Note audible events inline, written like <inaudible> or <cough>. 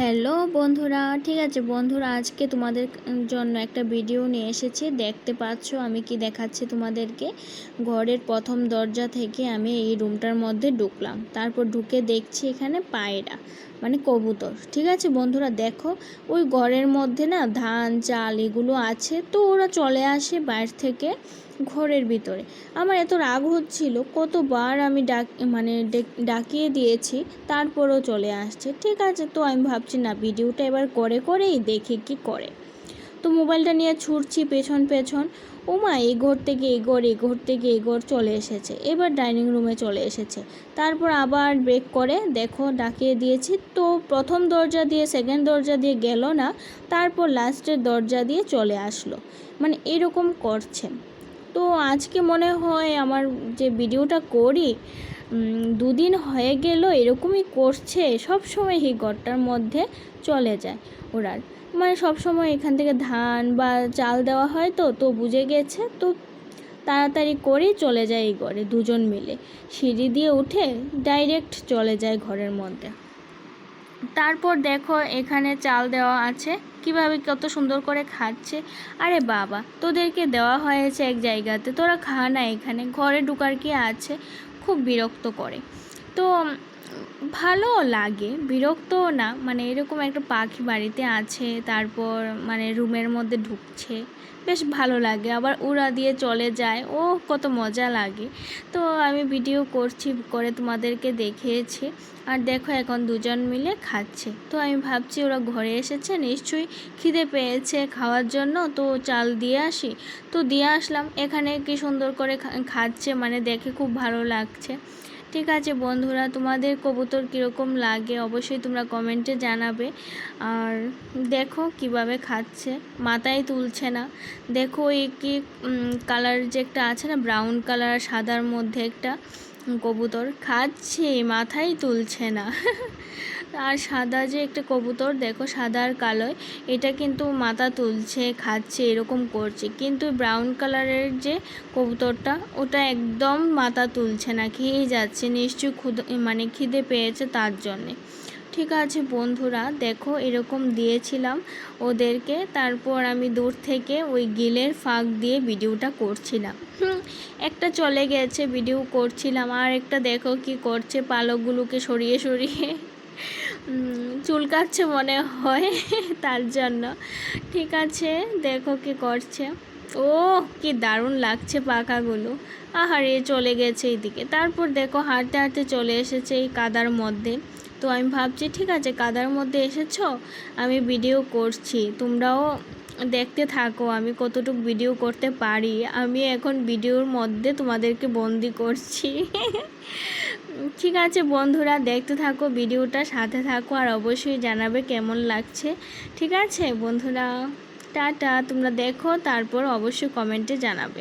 Hello বন্ধুরা, ঠিক আছে বন্ধুরা, আজকে তোমাদের জন্য একটা ভিডিও নিয়ে এসেছি। দেখতে পাচ্ছ আমি কি দেখাচ্ছি তোমাদেরকে? ঘরের প্রথম দরজা থেকে আমি এই রুমটার মধ্যে ঢুকলাম। তারপর ঢুকে দেখছি এখানে পায়রা মানে কবুতর। ঠিক আছে বন্ধুরা, দেখো, ওই ঘরের মধ্যে না ধান, চাল এগুলো আছে, তো ওরা চলে আসে বাইরে থেকে। ঘরের ভিতরে। আমার এত রাগ হচ্ছিল, কতবার আমি ডাক মানে ডেক- ডাকিয়ে দিয়েছি, তারপরও চলে আসছে। ঠিক আছে তো, আমি ভাবছি না, ভিডিওটা এবার করে করেই দেখি কি করে। তো মোবাইলটা নিয়ে ছুটছি পেছন পেছন। ও মা এই ঘর থেকে এই ঘর এই ঘর থেকে এই ঘর চলে এসেছে। এবার ডাইনিং রুমে চলে এসেছে। তারপর আবার ব্রেক করে, দেখো, ডাকিয়ে দিয়েছি। তো প্রথম দরজা দিয়ে, সেকেন্ড দরজা দিয়ে গেল না, তারপর লাস্টের দরজা দিয়ে চলে আসলো। মানে এরকম করছে। তো আজকে মনে হয় আমার যে ভিডিওটা করি দুদিন হয়ে গেল এরকমই করছে, সব সময় এই ঘরটার মধ্যে চলে যায় ওরার মানে সব সময় এখান থেকে ধান বা চাল দেওয়া হয় তো তো বুঝে গেছে, তো তাড়াতাড়ি করেই চলে যায় এই ঘরে দুজন মিলে। সিঁড়ি দিয়ে উঠে ডাইরেক্ট চলে যায় ঘরের মধ্যে। তারপর দেখো এখানে চাল দেওয়া আছে। কীভাবে কত সুন্দর করে খাচ্ছে। আরে বাবা, তোদেরকে দেওয়া হয়েছে এক জায়গাতে। তোরা খা না এখানে। ঘরে ঢুকার কি আছে? খুব বিরক্ত করে। তো উম, ভালো লাগে বিরক্তও না। মানে এরকম একটা পাখি বাড়িতে আছে তারপর মানে রুমের মধ্যে ঢুকছে বেশ ভালো লাগে। আবার উড়া দিয়ে চলে যায় ও কত মজা লাগে। তো আমি ভিডিও করছি করে তোমাদেরকে দেখিয়েছি। আর দেখো এখন দুজন মিলে খাচ্ছে। তো আমি ভাবছি ওরা ঘরে এসেছে নিশ্চয়ই খিদে পেয়েছে খাওয়ার জন্য। তো চাল দিয়ে আসি। তো দিয়ে আসলাম এখানে কি সুন্দর করে খাচ্ছে মানে দেখে খুব ভালো লাগছে। ঠিক আছে বন্ধুরা, তোমাদের কবুতর কীরকম লাগে অবশ্যই তোমরা কমেন্টে জানাবে। আর দেখো কীভাবে খাচ্ছে, মাথায় তুলছে না। দেখো এই কি কালার যে একটা আছে না ব্রাউন কালার সাদার মধ্যে একটা কবুতর খাচ্ছে, মাথায় তুলছে না। <laughs> আর সাদা যে একটা কবুতর, দেখো সাদা আর কালোয়, এটা কিন্তু মাথা তুলছে, খাচ্ছে, এরকম করছে। কিন্তু ব্রাউন কালারের যে কবুতরটা, ওটা একদম মাথা তুলছে না খেয়েই যাচ্ছে, নিশ্চয়ই ক্ষুদ মানে খিদে পেয়েছে তার জন্যে। ঠিক আছে বন্ধুরা, দেখো এরকম দিয়েছিলাম ওদেরকে, তারপর আমি দূর থেকে ওই গিলের ফাঁক দিয়ে ভিডিওটা করছিলাম। একটা চলে গেছে, ভিডিও করছিলাম, আর একটা দেখো কি করছে, পালকগুলোকে সরিয়ে সরিয়ে। চুলকাচ্ছে মনে হয় <laughs> তার জন্য। ঠিক আছে, দেখো কি করছে। ও কি দারুণ লাগছে পাখাগুলো। আহারে চলে গেছে এইদিকে। তারপর দেখো, হাঁটতে হাঁটতে চলে এসেছে এই কাদার মধ্যে। তো আমি ভাবছি, ঠিক আছে, কাদার মধ্যে এসেছ? আমি ভিডিও করছি। তোমরাও দেখতে থাকো, আমি কতটুকু ভিডিও করতে পারি। আমি এখন ভিডিওর মধ্যে তোমাদেরকে বন্দি করছি। <laughs> ঠিক আছে বন্ধুরা, দেখতে থাকো, ভিডিওটা সাথে থাকো আর অবশ্যই জানাবে কেমন লাগছে। ঠিক আছে বন্ধুরা, টাটা, তোমরা দেখো, তারপর অবশ্যই কমেন্টে জানাবে।